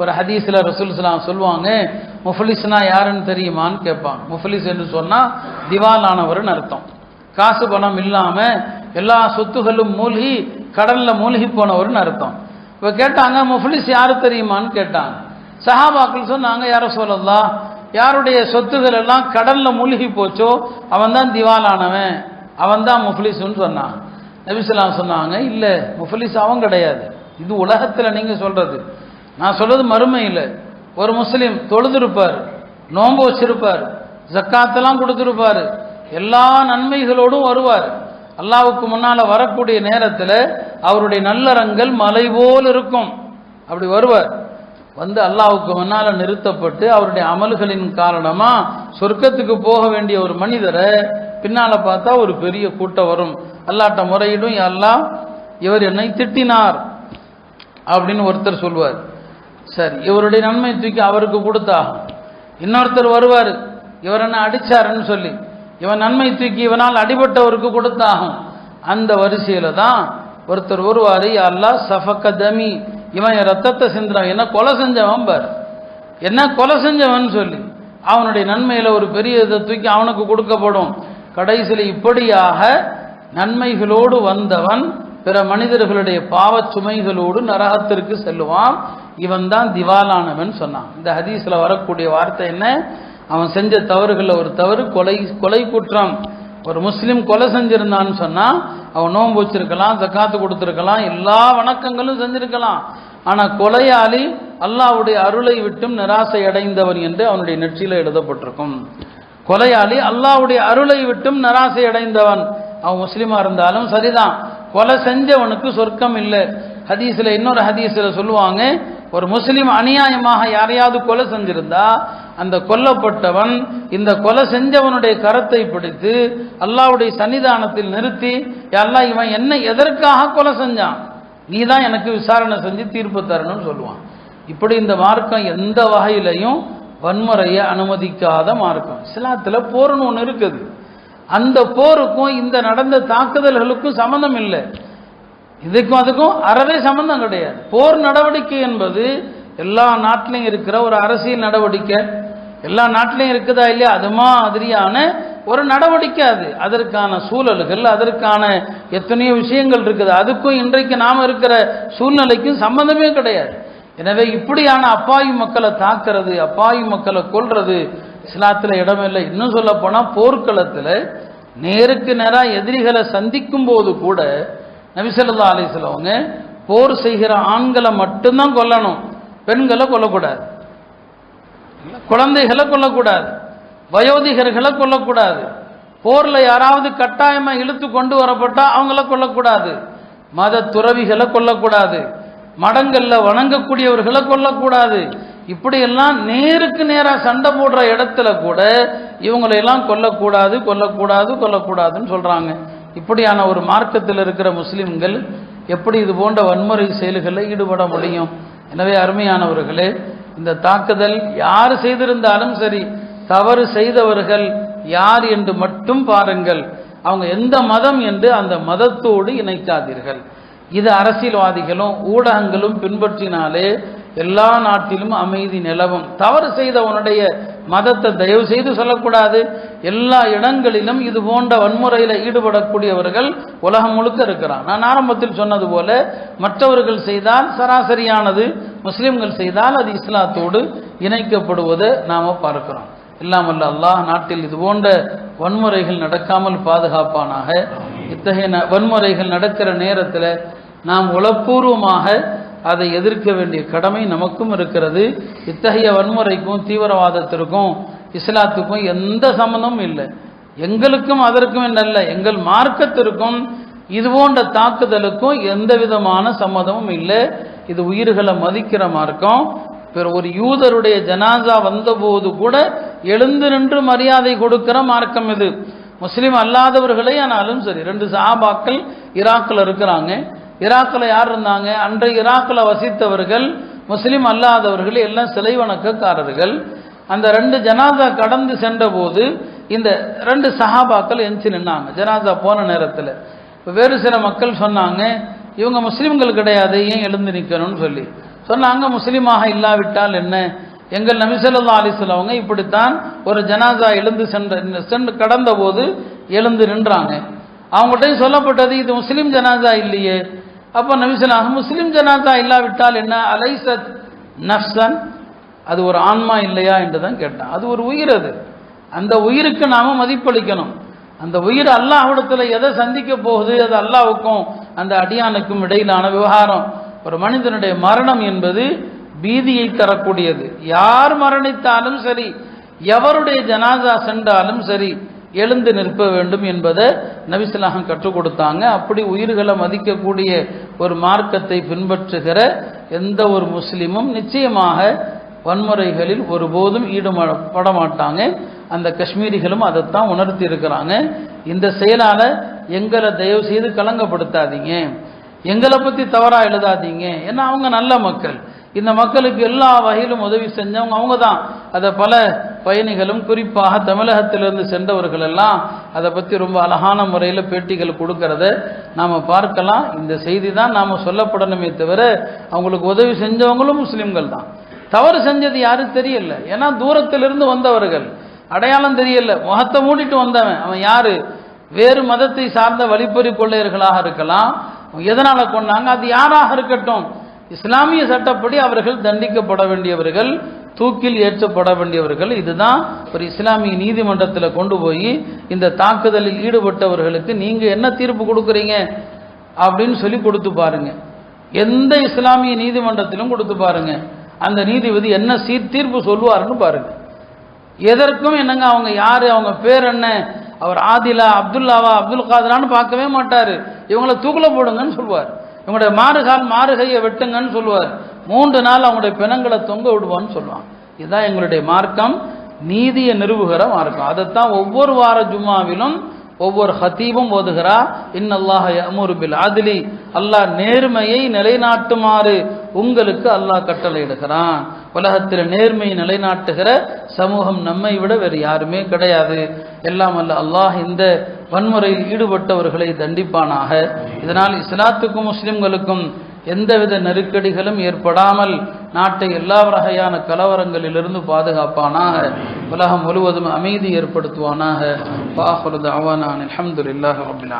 ஒரு ஹதீஸில் ரசூல்ஸ்லாம் சொல்லுவாங்க முஃபலிஸ்னா யாருன்னு தெரியுமான்னு கேட்பாங்க. முஃபலிஸ் என்று சொன்னால் திவாலானவர்னு அர்த்தம். காசு பணம் இல்லாமல் எல்லா சொத்துகளும் மூழ்கி கடலில் மூழ்கி போனவர்னு அர்த்தம். இப்போ கேட்டாங்க முஃபலிஸ் யாரு தெரியுமான்னு கேட்டாங்க. சஹாபாக்கள் சொன்னாங்க யார சொல்லலாம் யாருடைய சொத்துகள் எல்லாம் கடல்ல மூழ்கி போச்சோ அவன் தான் திவாலானவன் அவன் தான் முஃபலிஸ்ன்னு சொன்னான். நபிசுலாம் சொன்னாங்க இல்லை முஃபலிஸ் அவன் கிடையாது. இது உலகத்தில் நீங்கள் சொல்றது. நான் சொல்றது இல்லை. ஒரு முஸ்லீம் தொழுதிருப்பார் நோன்பு வச்சிருப்பார் ஜக்காத்தெல்லாம் கொடுத்துருப்பார் எல்லா நன்மைகளோடும் வருவார். அல்லாவுக்கு முன்னால் வரக்கூடிய நேரத்தில் அவருடைய நல்லறங்கள் மலை போல் இருக்கும். அப்படி வருவார். வந்து அல்லாவுக்கு முன்னால் நிறுத்தப்பட்டு அவருடைய அமல்களின் காரணமாக சொர்க்கத்துக்கு போக வேண்டிய ஒரு மனிதரை பின்னால் பார்த்தா ஒரு பெரிய கூட்டம் வரும். அல்லாட்ட முறையிடும் எல்லாம் இவர் என்னை திட்டினார் அப்படின்னு ஒருத்தர் சொல்வார். சரி இவருடைய நன்மை தூக்கி அவருக்கு கொடுத்தாகும் இன்னொருத்தர் வருவார். இவர் என்ன அடிச்சாருன்னு சொல்லி. இவன் நன்மை தூக்கி இவனால் அடிபட்டவருக்கு கொடுத்தாகும். அந்த வரிசையில் தான் ஒருத்தர் வருவார். அல்லா சஃபக்க தமி. இவன் என் ரத்தத்தை சிந்துறான் என்ன கொலை செஞ்சவன் பார். என்ன கொலை செஞ்சவன் சொல்லி. அவனுடைய நன்மையில் ஒரு பெரிய இதை தூக்கி அவனுக்கு கொடுக்கப்படும். கடைசியில் இப்படியாக நன்மைகளோடு வந்தவன் பிற மனிதர்களுடைய பாவச் சுமைகளோடு நரகத்திற்கு செல்லுவான். இவன் தான் திவாலானவன் சொன்னான். இந்த ஹதீஸில் வரக்கூடிய வார்த்தை என்ன? அவன் செஞ்ச தவறுகளில் ஒரு தவறு கொலை கொலை குற்றம். ஒரு முஸ்லீம் கொலை செஞ்சிருந்தான்னு சொன்னால் அவன் நோன்பு வச்சிருக்கலாம் ஜக்காத்து கொடுத்துருக்கலாம் எல்லா வணக்கங்களும் செஞ்சிருக்கலாம். ஆனால் கொலையாளி அல்லாவுடைய அருளை விட்டும் நிராசை அடைந்தவன் என்று அவனுடைய நெற்றியில் எழுதப்பட்டிருக்கும். கொலையாளி அல்லாவுடைய அருளை விட்டும் நிராசை அடைந்தவன். அவன் முஸ்லீமாக இருந்தாலும் சரிதான். கொலை செஞ்சவனுக்கு சொர்க்கம் இல்லை ஹதீஸில் இன்னொரு ஹதீஸில் சொல்லுவாங்க ஒரு முஸ்லீம் அநியாயமாக யாரையாவது கொலை செஞ்சிருந்தா அந்த கொல்லப்பட்டவன் இந்த கொலை செஞ்சவனுடைய கரத்தை பிடித்து அல்லாவுடைய சன்னிதானத்தில் நிறுத்தி எல்லா இவன் என்ன எதற்காக கொலை செஞ்சான்? நீ தான் எனக்கு விசாரணை செஞ்சு தீர்ப்பு தரணும்னு சொல்லுவான். இப்படி இந்த மார்க்கம் எந்த வகையிலையும் வன்முறையை அனுமதிக்காத மார்க்கம். இஸ்லாத்தில் போர்னு ஒன்று இருக்குது. அந்த போருக்கும் இந்த நடந்த தாக்குதல்களுக்கும் சம்மந்தம் இல்லை. இதுக்கும் அதுக்கும் அறவே சம்பந்தம் கிடையாது. போர் நடவடிக்கை என்பது எல்லா நாட்டிலையும் இருக்கிற ஒரு அரசியல் நடவடிக்கை. எல்லா நாட்டிலையும் இருக்குதா இல்லையா? அது மாதிரியான ஒரு நடவடிக்கை அது. அதற்கான சூழல்கள் அதற்கான எத்தனையோ விஷயங்கள் இருக்குது. அதுக்கும் இன்றைக்கு நாம் இருக்கிற சூழ்நிலைக்கும் சம்பந்தமே கிடையாது. எனவே இப்படியான அப்பாவி மக்களை தாக்கிறது அப்பாவி மக்களை கொள்றது இஸ்லாத்தில் இடமில்லை. இன்னும் சொல்ல போனால் போர்க்களத்தில் நேருக்கு நேராக எதிரிகளை சந்திக்கும் போது கூட நபிசல்லா அலிஸ்லவங்க போர் செய்கிற ஆண்களை மட்டும்தான் கொல்லணும். பெண்களை கொல்லக்கூடாது. குழந்தைகளை கொல்லக்கூடாது. வயோதிகர்களை கொல்லக்கூடாது. போரில் யாராவது கட்டாயமாக இழுத்து கொண்டு வரப்பட்டால் அவங்கள கொல்லக்கூடாது. மத துறவிகளை கொல்லக்கூடாது. மடங்களில் வணங்கக்கூடியவர்களை கொல்லக்கூடாது. இப்படியெல்லாம் நேருக்கு நேராக சண்டை போடுற இடத்துல கூட இவங்களையெல்லாம் கொல்லக்கூடாது கொல்லக்கூடாது கொல்லக்கூடாதுன்னு சொல்கிறாங்க இப்படியான ஒரு மார்க்கத்தில் இருக்கிற முஸ்லிம்கள் எப்படி இது போன்ற வன்முறை செயல்களில் ஈடுபட முடியும்? எனவே அருமையானவர்களே இந்த தாக்குதல் யார் செய்திருந்தாலும் சரி தவறு செய்தவர்கள் யார் என்று மட்டும் பாருங்கள். அவங்க எந்த மதம் என்று அந்த மதத்தோடு இணைக்காதீர்கள். இது அரசியல்வாதிகளும் ஊடகங்களும் பின்பற்றினாலே எல்லா நாட்டிலும் அமைதி நிலவும். தவறு செய்தவனுடைய மதத்தை தயவு செய்து சொல்லக்கூடாது. எல்லா இடங்களிலும் இது போன்ற வன்முறையில் ஈடுபடக்கூடியவர்கள் உலகம் முழுக்க இருக்கிறான். நான் ஆரம்பத்தில் சொன்னது போல மற்றவர்கள் செய்தால் சராசரியானது முஸ்லிம்கள் செய்தால் அது இஸ்லாத்தோடு இணைக்கப்படுவதை நாம் பார்க்கிறோம். இல்லாமல் அல்லாஹ் நாட்டில் இது போன்ற வன்முறைகள் நடக்காமல் பாதுகாப்பானாக. இத்தகைய வன்முறைகள் நடக்கிற நேரத்தில் நாம் உளப்பூர்வமாக அதை எதிர்க்க வேண்டிய கடமை நமக்கும் இருக்கிறது. இத்தகைய வன்முறைக்கும் தீவிரவாதத்திற்கும் இஸ்லாத்துக்கும் எந்த சம்மந்தமும் இல்லை. எங்களுக்கும் அதற்கும் என்னல்ல எங்கள் மார்க்கத்திற்கும் இது போன்ற தாக்குதலுக்கும் எந்த விதமான சம்மதமும் இல்லை. இது உயிர்களை மதிக்கிற மார்க்கம். ஒரு யூதருடைய ஜனாசா வந்தபோது கூட எழுந்து நின்று மரியாதை கொடுக்கிற மார்க்கம் இது. முஸ்லீம் அல்லாதவர்களே ஆனாலும் சரி ரெண்டு சாபாக்கள் ஈராக்கில் இருக்கிறாங்க. ஈராக்கில் யார் இருந்தாங்க? அன்றைய ஈராக்கில் வசித்தவர்கள் முஸ்லீம் அல்லாதவர்கள் எல்லாம் சிலை வணக்கக்காரர்கள். அந்த ரெண்டு ஜனாதா கடந்து சென்றபோது இந்த ரெண்டு சஹாபாக்கள் எஞ்சி நின்னாங்க. ஜனாதா போன நேரத்தில். இப்போ வேறு சில மக்கள் சொன்னாங்க இவங்க முஸ்லீம்கள் கிடையாது ஏன் எழுந்து நிற்கணும்னு சொல்லி? சொன்னாங்க முஸ்லீமாக இல்லாவிட்டால் என்ன? எங்கள் நபிசல்லா அலிஸ்ல இப்படித்தான் ஒரு ஜனாதா எழுந்து சென்ற சென்று கடந்த போது எழுந்து நின்றாங்க. அவங்கள்ட்டையும் சொல்லப்பட்டது இது முஸ்லீம் ஜனாதா இல்லையே. அப்போ நபிசல்லாக முஸ்லீம் ஜனாதா இல்லாவிட்டால் என்ன? அலைசத் நஃப்சன் அது ஒரு ஆன்மா இல்லையா என்று தான் கேட்டான். அது ஒரு உயிர் அது. அந்த உயிருக்கு நாம் மதிப்பளிக்கணும். அந்த உயிர் அல்லாஹிடத்தில் எதை சந்திக்க போகுது அது அல்லாவுக்கும் அந்த அடியானுக்கும் இடையிலான விவகாரம். ஒரு மனிதனுடைய மரணம் என்பது பீதியை தரக்கூடியது. யார் மரணித்தாலும் சரி எவருடைய ஜனாதா சென்றாலும் சரி எழுந்து நிற்ப வேண்டும் என்பதை நபிசுல்லாஹம் கற்றுக் கொடுத்தாங்க. அப்படி உயிர்களை மதிக்கக்கூடிய ஒரு மார்க்கத்தை பின்பற்றுகிற எந்த ஒரு முஸ்லீமும் நிச்சயமாக வன்முறைகளில் ஒருபோதும் ஈடுபட மாட்டாங்க அந்த காஷ்மீரிகளும் அதைத்தான் உணர்த்தி இருக்கிறாங்க. இந்த செயலால எங்களை தயவு செய்து கலங்கப்படுத்தாதீங்க. எங்களை பற்றி தவறாக எழுதாதீங்க. ஏன்னா அவங்க நல்ல மக்கள். இந்த மக்களுக்கு எல்லா வகையிலும் உதவி செஞ்சவங்க அவங்க தான் அதை பல பயணிகளும் குறிப்பாக தமிழகத்திலிருந்து சென்றவர்கள் எல்லாம் அதை பற்றி ரொம்ப அழகான முறையில் பேட்டிகள் கொடுக்கறத. நாம் பார்க்கலாம். இந்த செய்தி தான் நாம் சொல்லப்படணுமே தவிர அவங்களுக்கு உதவி செஞ்சவங்களும் முஸ்லீம்கள் தான். தவறு செஞ்சது யாரும் தெரியல. ஏன்னா தூரத்திலிருந்து வந்தவர்கள். அடையாளம் தெரியல. முகத்தை மூடிட்டு வந்தவன். அவன் யாரு? வேறு மதத்தை சார்ந்த வழிப்பறி கொள்ளையர்களாக இருக்கலாம். எதனால் கொண்டாங்க? அது யாராக இருக்கட்டும். இஸ்லாமிய சட்டப்படி அவர்கள் தண்டிக்கப்பட வேண்டியவர்கள் தூக்கில் ஏற்றப்பட வேண்டியவர்கள். இதுதான் ஒரு இஸ்லாமிய நீதிமன்றத்தில் கொண்டு போய் இந்த தாக்குதலில் ஈடுபட்டவர்களுக்கு நீங்க என்ன தீர்ப்பு கொடுக்குறீங்க அப்படின்னு சொல்லி கொடுத்து பாருங்க. எந்த இஸ்லாமிய நீதிமன்றத்திலும் கொடுத்து பாருங்க. அந்த நீதிபதி என்ன சீர் தீர்ப்பு சொல்லுவாருன்னு பாருங்க. எதற்கும் என்னங்க அவங்க யாரு அவங்க பேர் என்ன? அவர் ஆதிலா அப்துல்லாவா அப்துல் காதலான்னு பார்க்கவே மாட்டார். இவங்களை தூக்கில போடுங்கன்னு சொல்லுவார். இவங்களுடைய மாறுகால் மாறுகையை வெட்டுங்கன்னு சொல்லுவார். மூன்று நாள் அவங்களுடைய பிணங்களை தொங்க விடுவான்னு சொல்லுவான் இதுதான் எங்களுடைய மார்க்கம். நீதியை நிறுவுகிற மார்க்கம். அதைத்தான் ஒவ்வொரு வார ஜும்மாவிலும் ஒவ்வொரு ஹத்தீபும் ஓதுகிறா. இன்னல்லாஹ அமுருபில் அதிலி. அல்லாஹ் நேர்மையை நிலைநாட்டுமாறு உங்களுக்கு அல்லாஹ் கட்டளையிடுகிறான். உலகத்தில் நேர்மையை நிலைநாட்டுகிற சமூகம் நம்மை விட வேறு யாருமே கிடையாது. எல்லாம் அல்ல அல்லாஹ் இந்த வன்முறையில் ஈடுபட்டவர்களை தண்டிப்பானாக. இதனால் இஸ்லாத்துக்கும் முஸ்லிம்களுக்கும் எந்தவித நெருக்கடிகளும் ஏற்படாமல் நாட்டை எல்லா வகையான கலவரங்களிலிருந்து பாதுகாப்பானாக. உலகம் முழுவதும் அமைதி ஏற்படுத்துவானாக. பாஹுலது அவானான் அலமதுல்லாஹ் ரபில்